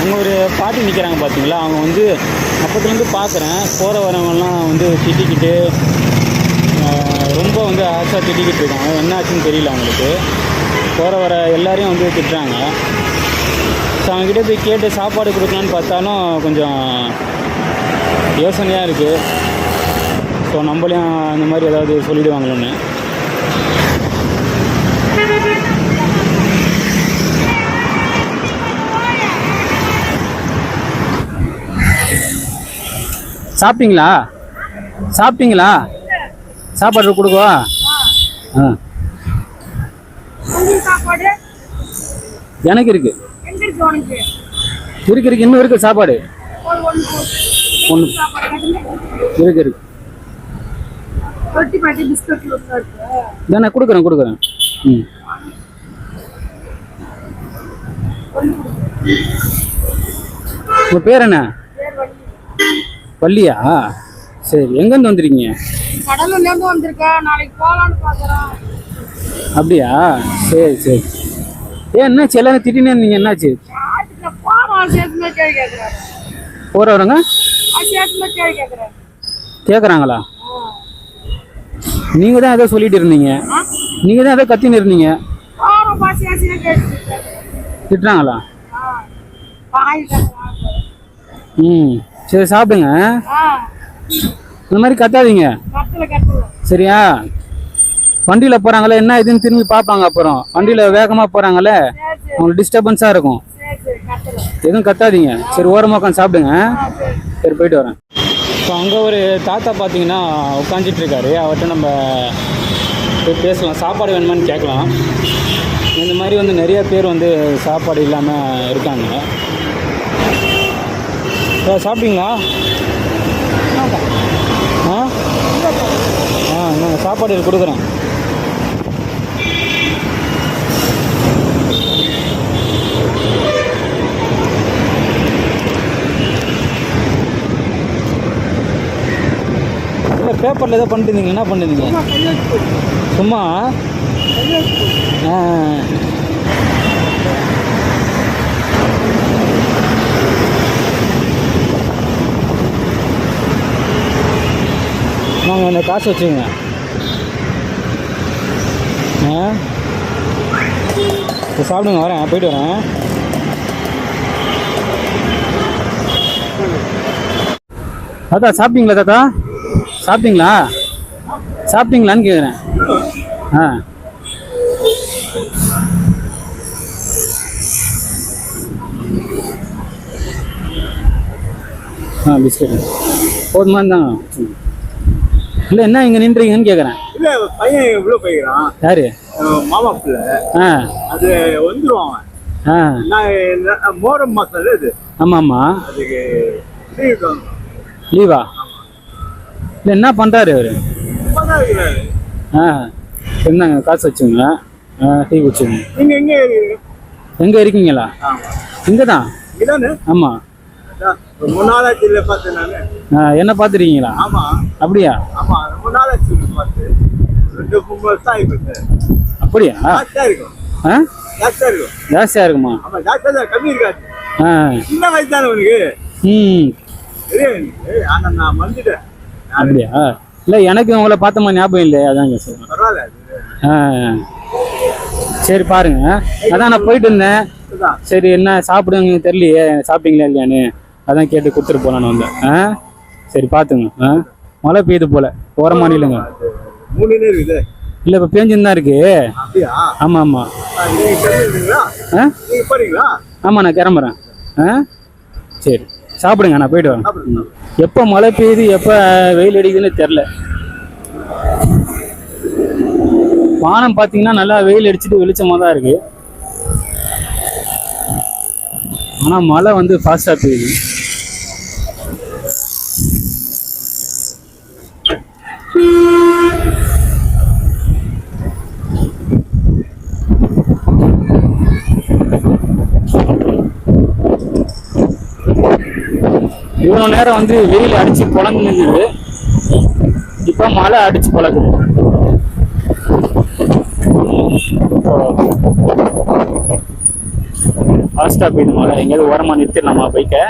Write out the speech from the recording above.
அங்கே ஒரு பாட்டி நிற்கிறாங்க பார்த்தீங்களா அவங்க வந்து அப்பத்துலேருந்து பார்க்குறேன் போகிற வரவங்கலாம் வந்து திட்டிக்கிட்டு ரொம்ப வந்து ஆசை திட்டிக்கிட்டு இருக்காங்க. என்ன ஆச்சுன்னு தெரியல அவங்களுக்கு. போகிற வர எல்லாரையும் வந்து திட்டுறாங்க. ஸோ அவங்ககிட்ட போய் கேட்டு சாப்பாடு கொடுக்கலான்னு பார்த்தாலும் கொஞ்சம் யோசனையாக இருக்குது ஸோ நம்மளையும் அந்த மாதிரி ஏதாவது சொல்லிவிடுவாங்களோன்னு சாப்பிட்டீங்களா? சாப்பிட்டீங்களா? சாப்பாடு கொடுக்கவா? ஆ. எனக்கு இருக்கு. இருக்கு இருக்கு இன்னும் இருக்கு சாப்பாடு. ஒன்று. இருக்கு இருக்கு. நான் கொடுக்குறேன் கொடுக்குறேன். ம். உங்கள் பேர் என்ன? பள்ளியா சரி எங்கேருந்து வந்துருக்கீங்க? கடலூர்ல இருந்து வந்திருக்கேன். நாளைக்கு போகலான்னு பாக்குறேன் அப்படியா? சரி சரி. ஏன் என்னாச்சு? எல்லாரும் திட்டினே இருந்தீங்க. என்னாச்சு? போகிறவரங்க கேட்குறாங்களா? நீங்கள் தான் ஏதோ சொல்லிட்டு இருந்தீங்க. நீங்கள் தான் ஏதோ கத்தின்னு இருந்தீங்க. திட்டுறாங்களா? ம். சரி சாப்பிடுங்க. இந்த மாதிரி கத்தாதீங்க. சரியா? வண்டியில் போகிறாங்களே என்ன இதுன்னு திரும்பி பார்ப்பாங்க அப்புறம். வண்டியில் வேகமாக போகிறாங்களே அவங்களுக்கு டிஸ்டர்பன்ஸாக இருக்கும். எதுவும் கத்தாதீங்க. சரி ஓரமாக உட்காந்து சாப்பிடுங்க. சரி. போயிட்டு வரேன். ஸோ அங்கே ஒரு தாத்தா பார்த்தீங்கன்னா உட்காந்துட்டு இருக்காரு. அவர்கிட்ட நம்ம போய் பேசலாம். சாப்பாடு வேணுமான்னு கேட்கலாம். இந்த மாதிரி வந்து நிறைய பேர் வந்து சாப்பாடு இல்லாமல் இருக்காங்க. சாப்பிட்டீங்களா? ஆ? ஆ நான் சாப்பாடு கொடுக்குறேன். இல்லை பேப்பரில் ஏதோ பண்ணிட்டு என்ன பண்ணிருந்தீங்க? சும்மா? ஆ. ஆமாங்க இந்த காசு வச்சுங்க ஆ? சாப்பிடுங்க வரேன் போயிட்டு வரேன். தாத்தா சாப்பிட்டீங்களா தாத்தா? சாப்பிட்டீங்களா? சாப்பிட்டீங்களான்னு கேட்குறேன் ஆ. ஆ பிஸ்கெட் போதுமா இருந்தாங்க இல்லை என்ன இங்கே நின்றீங்கன்னு கேட்குறேன் இல்ல பையன் உள்ள போய்க்கிறான். யாரு? மாமா பிள்ளை. ஆ. அது வந்துருவான் அவன். ஆ. நான் மோரம் மாசம் இது. ஆமாம் ஆமாம் அதுக்கு. லீவா இல்லை என்ன பண்ணுறாரு அவர். ஆ. என்னங்க காசு வச்சுங்க ஆ டீ குடிச்சுங்க நீங்க எங்க இருக்கீங்க? எங்கே இருக்கீங்களா? ஆமா. இங்கே தான் ஆமாம் என்ன பார்த்துருக்கீங்களா? ஆமா. அப்படியா? அப்படியா? ஜாஸ்தியா இருக்கும். கம்மி இருக்காது. சின்ன வயசு தானே உனக்கு? ம். நான் வந்துட்டேன் அப்படியா? இல்லை எனக்கு உங்களை பார்த்த மாதிரி ஞாபகம் இல்லை அதாங்க சார் ஆ. சரி பாருங்க. அதான் நான் போயிட்டு இருந்தேன். சரி என்ன சாப்பிடுங்க தெரியலையே சாப்பிட்டீங்களா இல்லையான்னு. அதான் கேட்டு கொடுத்துட்டு போலான்னு வந்தேன். ஆ? சரி பார்த்துங்க. ஆ? மழை பெய்யுது போல. நேரம் இருக்குது இல்லை இப்போ பேஞ்சுன்னு தான் இருக்கு. அப்படியா? ஆமாம் ஆமாம் ஆ, நீங்க கிளம்பிடுறீங்களா ஆ? நீங்க போறீங்களா? ஆமாம் நான் கிளம்புறேன். சரி. சாப்பிடுங்க நான் போயிட்டு வரேன். எப்போ மழை பெய்யுது எப்போ வெயில் அடிக்குதுன்னு தெரில வானம் பார்த்தீங்கன்னா நல்லா வெயில் அடிச்சுட்டு வெளிச்சமாக தான் இருக்கு. ஆனால் மழை வந்து ஃபாஸ்ட்டாக பெய்யுது. இவ்வளோ நேரம் வந்து வெயில் அடிச்சு பொழங்குது இப்போ மழை அடிச்சு பழகுது ஃபாஸ்ட்டாக மழை எங்கேயாவது ஓரமாக நிறுத்திடலாமா? பைக்கை